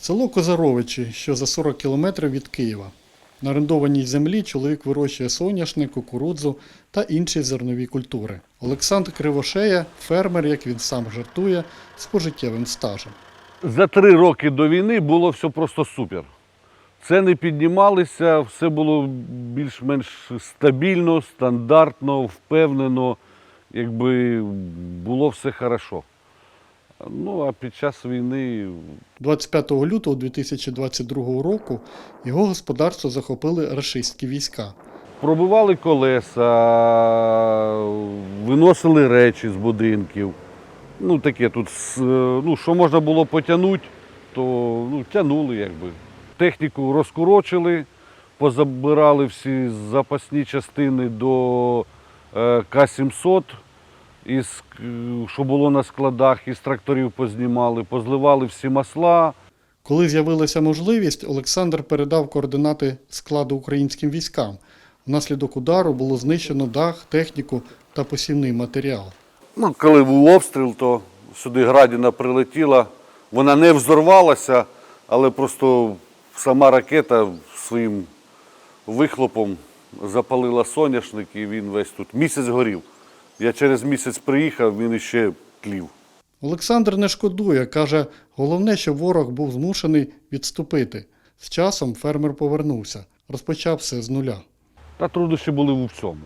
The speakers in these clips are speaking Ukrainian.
Село Козаровичі, що за 40 кілометрів від Києва. На орендованій землі чоловік вирощує соняшник, кукурудзу та інші зернові культури. Олександр Кривошея фермер, як він сам жартує, з пожиттєвим стажем. За три роки до війни було все просто супер. Ціни піднімалися, все було більш-менш стабільно, стандартно, впевнено, якби було все хорошо. Ну, а під час війни 25 лютого 2022 року його господарство захопили рашистські війська. пробивали колеса, виносили речі з будинків. Ну, таке тут, ну, що можна було потягнути, то ну, тягнули якби. Техніку розкорочили, позабирали всі запасні частини до е, К-700, із, що було на складах, із тракторів познімали, позливали всі масла. Коли з'явилася можливість, Олександр передав координати складу українським військам. Внаслідок удару було знищено дах, техніку та посівний матеріал. Ну, коли був обстріл, то сюди градіна прилетіла. Вона не взорвалася, але просто сама ракета своїм вихлопом запалила соняшник і він весь тут. Місяць горів. Я через місяць приїхав, він іще тлів. Олександр не шкодує, каже, головне, що ворог був змушений відступити. З часом фермер повернувся, розпочав все з нуля. Та труднощі були в цьому.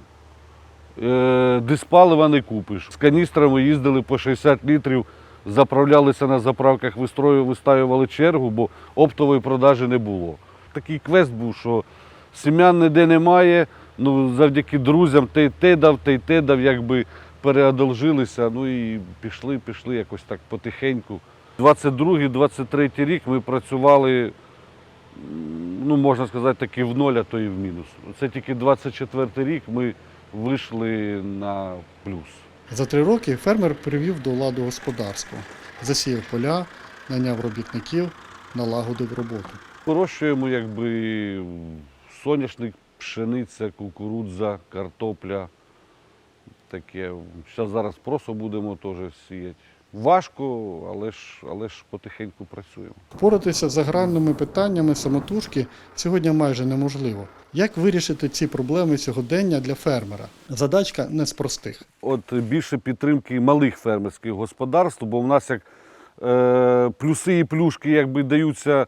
Е, диспалива не купиш. З каністрами їздили по 60 літрів, заправлялися на заправках, вистрою- вистаювали чергу, бо оптової продажі не було. Такий квест був, що сім'ян ніде немає, ну, завдяки друзям й те дав, й те дав, якби переодолжилися, ну і пішли, пішли якось так потихеньку. 22-23 рік ми працювали ну, можна сказати, таки в ноль, а то і в мінус. Це тільки 24 рік ми вийшли на плюс. За три роки фермер привів до ладу господарство, засіяв поля, наняв робітників, налагодив роботу. Вирощуємо якби соняшник, пшениця, кукурудза, картопля. Таке. Зараз зараз просто будемо теж сіяти. Важко, але ж, але ж потихеньку працюємо. Впоратися з аграрними питаннями самотужки сьогодні майже неможливо. Як вирішити ці проблеми сьогодення для фермера? Задачка не з простих. От більше підтримки малих фермерських господарств, бо в нас як е, плюси і плюшки якби даються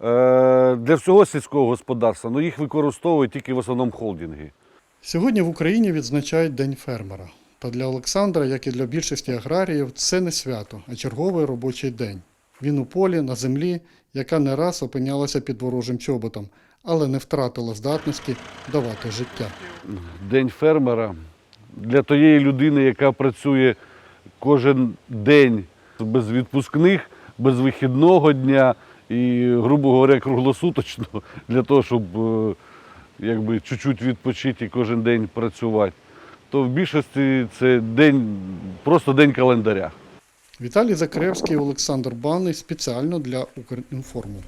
для всього сільського господарства, але їх використовують тільки в основному холдинги. Сьогодні в Україні відзначають День фермера. Та для Олександра, як і для більшості аграріїв, це не свято, а черговий робочий день. Він у полі, на землі, яка не раз опинялася під ворожим чоботом, але не втратила здатності давати життя. День фермера для тієї людини, яка працює кожен день без відпускних, без вихідного дня і, грубо говоря, круглосуточно, для того, щоб е, якби, чуть-чуть відпочити і кожен день працювати, то в більшості це день, просто день календаря. Віталій Закревський, Олександр Банний спеціально для Укрінформу.